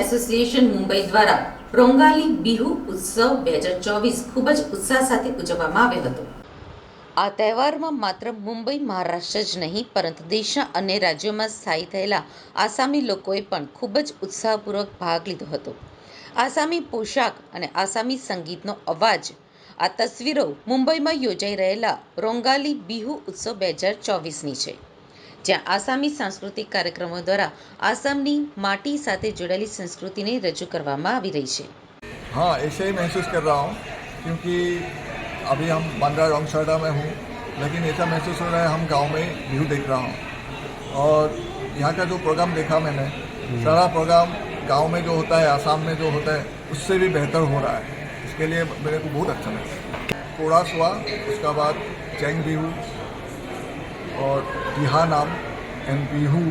Association Mumbai દ્વારા રોંગાલી બિહુ ઉત્સવ બે હજાર ચોવીસ ખૂબ જ ઉત્સાહ સાથે ઉજવવામાં આવ્યો હતો. આ તહેવારમાં માત્ર મુંબઈ, મહારાષ્ટ્ર જ નહીં, પરંતુ દેશના અન્ય રાજ્યોમાં સ્થાયી થયેલા આસામી લોકોએ પણ ખૂબ જ ઉત્સાહપૂર્વક ભાગ લીધો હતો. આસામી પોશાક અને આસામી સંગીતનો અવાજ, આ તસવીરો મુંબઈમાં યોજાઈ રહેલા રોંગાલી બિહુ ઉત્સવ બે હજાર ચોવીસની છે. જ્યાં આસામી સાંસ્કૃતિક કાર્યક્રમો દ્વારા આસામની માટી સાથે જોડાયેલી સંસ્કૃતિને રજૂ કરવામાં આવી રહી છે हाँ ऐसे ही महसूस कर रहा हूँ क्योंकि अभी हम बांद्रा रॉन्गशाड़ा में हूँ लेकिन ऐसा महसूस हो रहा है हम गांव में व्यू देख रहा हूँ और यहाँ का जो प्रोग्राम देखा मैंने सारा प्रोग्राम गांव में जो होता है आसाम में जो होता है उससे भी बेहतर हो रहा है इसके लिए मेरे को बहुत अच्छा लगा कोड़ास हुआ उसका बाद चैंग बिहू और यहाँ नाम एन बिहू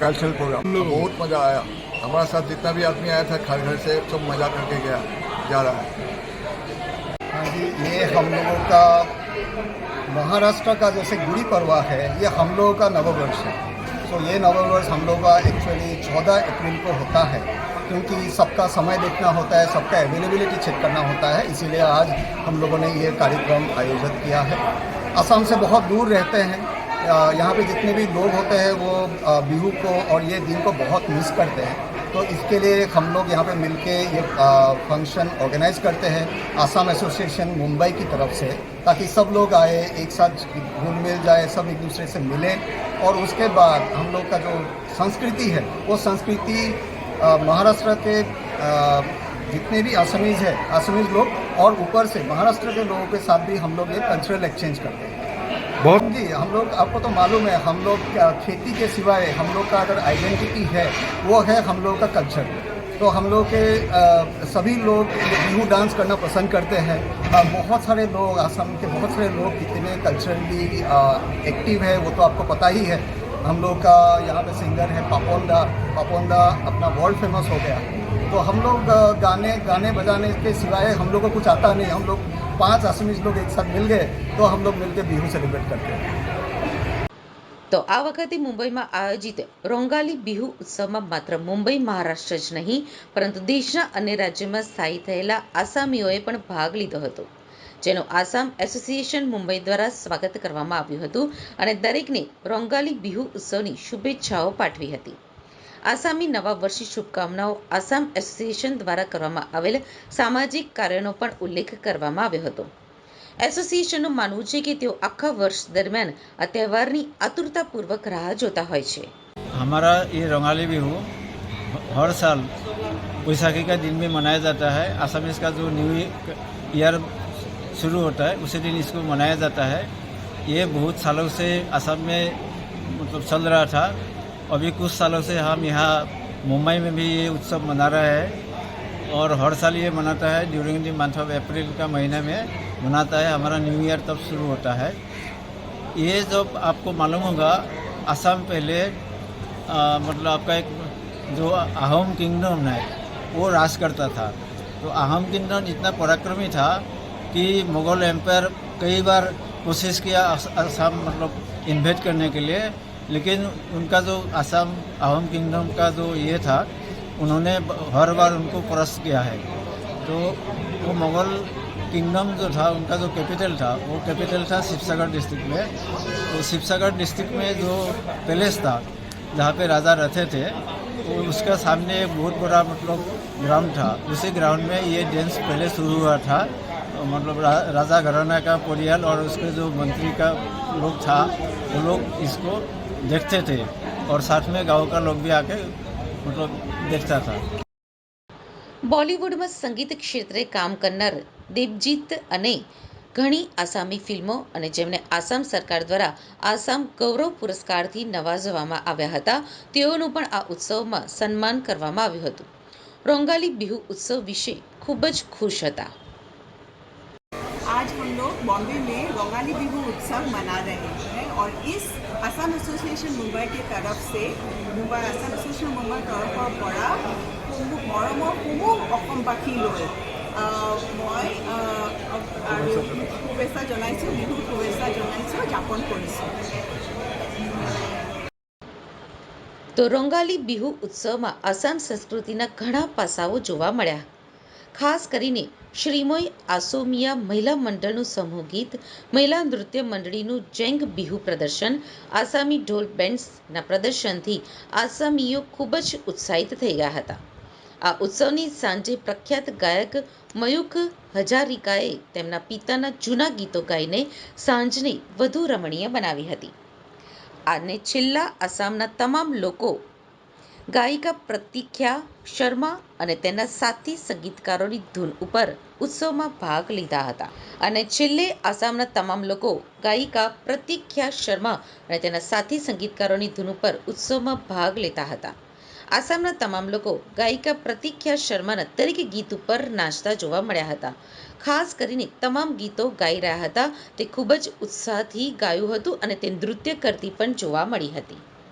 कल्चरल प्रोग्राम बहुत मज़ा आया। हमारे साथ जितना भी आदमी आया था घर घर से सब मज़ा करके गया जा रहा है। हाँ जी ये हम लोगों का महाराष्ट्र का जैसे गुड़ी पर्वा है ये हम लोगों का नववर्ष है। तो ये नववर्ष हम लोग का एक्चुअली चौदह अप्रैल को होता है, क्योंकि सबका समय देखना होता है, सबका अवेलेबिलिटी चेक करना होता है, इसीलिए आज हम लोगों ने ये कार्यक्रम आयोजित किया है। असम से बहुत दूर रहते हैं यहाँ पे जितने भी लोग होते हैं वो बिहू को और ये दिन को बहुत मिस करते हैं। तो इसके लिए हम लोग यहाँ पे मिलके ये फ़ंक्शन ऑर्गेनाइज करते हैं आसाम एसोसिएशन मुंबई की तरफ़ से ताकि सब लोग आए एक साथ घुल मिल जाए सब एक दूसरे से मिलें। और उसके बाद हम लोग का जो संस्कृति है वो संस्कृति महाराष्ट्र के अ, जितने भी असमीज है असमीज लोग और ऊपर से महाराष्ट्र के लोगों के साथ भी हम लोग ये कल्चरल एक्सचेंज करते हैं। बहुत जी हम लोग आपको तो मालूम है हम लोग खेती के सिवाय हम लोग का अगर आइडेंटिटी है वो है हम लोग का कल्चर तो हम लोग के अ, सभी लोग बिहू डांस करना पसंद करते हैं। अ, बहुत सारे लोग असम के बहुत सारे लोग कितने कल्चरली एक्टिव है वो तो आपको पता ही है। हम लोग का यहाँ पे सिंगर है पापोंदा पापोंदा अपना वर्ल्ड फ़ेमस हो गया। तो हम लोग गाने गाने बजाने के सिवाय हम लोग को कुछ आता नहीं। हम लोग पांच असमीज लोग एक साथ मिल गए तो हम लोग मिलके बिहू सेलिब्रेट करते हैं તો આ વખતે મુંબઈમાં આયોજિત રોંગાલી બિહુ ઉત્સવમાં માત્ર મુંબઈ મહારાષ્ટ્ર જ નહીં પરંતુ દેશના અન્ય રાજ્યોમાં સ્થાયી થયેલા આસામીઓએ પણ ભાગ લીધો હતો જેનું આસામ એસોસિએશન મુંબઈ દ્વારા સ્વાગત કરવામાં આવ્યું હતું અને દરેકને રોંગાલી બિહુ ઉત્સવની શુભેચ્છાઓ પાઠવી હતી આસામી નવા વર્ષની શુભકામનાઓ આસામ એસોસિએશન દ્વારા કરવામાં આવેલ સામાજિક કાર્યોનો પણ ઉલ્લેખ કરવામાં આવ્યો હતો એસોસિએશનનું માનવું છે કે તેઓ આખા વર્ષ દરમિયાન આ તહેવારની આતુરતાપૂર્વક રાહ જોતા હોય છે हमारा ये रंगाली बिहू हर साल बैसाखी का दिन में मनाया जाता है आसामीज का जो न्यू ईयर शुरू होता है उसी दिन इसको मनाया जाता है ये बहुत सालों से असम में मतलब चल रहा था अभी कुछ सालों से हम यहाँ मुंबई में भी ये उत्सव मना रहे हैं और हर साल ये मनाता है। During the month of April का महीने में मनाता है। हमारा न्यू ईयर तब शुरू होता है। ये जब आपको मालूम होगा असम पहले अ, मतलब आपका एक जो अहोम किंगडम है वो राज करता था। तो अहोम किंगडम इतना पराक्रमी था कि मुगल एम्पायर कई बार कोशिश किया असम मतलब इन्वेट करने के लिए। लेकिन उनका जो असम अहम किंगडम का जो ये था उन्होंने हर बार उनको परास्त किया है। तो वो मुगल किंगडम जो था उनका जो कैपिटल था वो कैपिटल था शिवसागर डिस्ट्रिक्ट में। तो शिवसागर डिस्ट्रिक्ट में जो पैलेस था जहाँ पे राजा रहते थे तो उसका सामने एक बहुत बड़ा मतलब ग्राउंड था। उसी ग्राउंड में ये डेंस पहले शुरू हुआ था। तो मतलब रा, राजा घराना का परियाल और उसके जो मंत्री का लोग था वो लोग इसको देखते थे और साथ में गांव का लोग भी आके मतलब देखता था બોલિવૂડમાં સંગીત ક્ષેત્રે કામ કરનાર દેવજીત અને ઘણી આસામી ફિલ્મો અને જેમને આસામ સરકાર દ્વારા આસામ ગૌરવ પુરસ્કારથી નવાજવામાં આવ્યા હતા તેઓનું પણ આ ઉત્સવમાં સન્માન કરવામાં આવ્યું હતું રોંગાલી બિહુ ઉત્સવ વિશે ખૂબ જ ખુશ હતા आज हम लोग बॉम्बे में रोंगाली बिहू उत्सव मना रहे हैं और इस असम एसोसिएशन मुंबई की तरफ से मुंबई असम एसोसिएशन मुंबई তৰফৰ পৰা সমূহ মৰমৰ সমূহ অসমবাসীলৈ আহ, মই আহ, আৰু শুভেচ্ছা জনাইছোঁ বিহুৰ শুভেচ্ছা জনাইছোঁ জ্ঞাপন কৰিছোঁ તો રોંગાલી બિહુ ઉત્સવમાં આસામ સંસ્કૃતિના ઘણા પાસાઓ જોવા મળ્યા ખાસ કરીને શ્રીમોય આસોમિયા મહિલા મંડળનું સમૂહ ગીત, મહિલા નૃત્ય મંડળીનું જેંગ બિહુ પ્રદર્શન, આસામી ઢોલ બેન્ડ્સના પ્રદર્શનથી આસામીઓ ખૂબ જ ઉત્સાહિત થઈ ગયા હતા. આ ઉત્સવની સાંજે પ્રખ્યાત ગાયક મયુખ હજારિકાએ તેમના પિતાના જૂના ગીતો ગાઈને સાંજને વધુ રમણીય બનાવી હતી. અને છેલ્લા આસામના તમામ લોકો ગાયિકા પ્રતીક્ષા શર્મા અને તેના સાથી સંગીતકારોની ધૂન ઉપર ઉત્સવમાં ભાગ લીધા હતા. અને છેલ્લે આસામના તમામ લોકો ગાયિકા પ્રતીક્ષા શર્મા અને તેના સાથી સંગીતકારોની ધૂન ઉપર ઉત્સવમાં ભાગ લેતા હતા. આસામના તમામ લોકો ગાયિકા પ્રતીક્ષા શર્માના દરેક ગીત ઉપર નાચતા જોવા મળ્યા હતા. ખાસ કરીને તમામ ગીતો ગાઈ રહ્યા હતા. તે ખૂબ જ ઉત્સાહથી ગાયું હતું અને તે નૃત્ય કરતી પણ જોવા મળી હતી.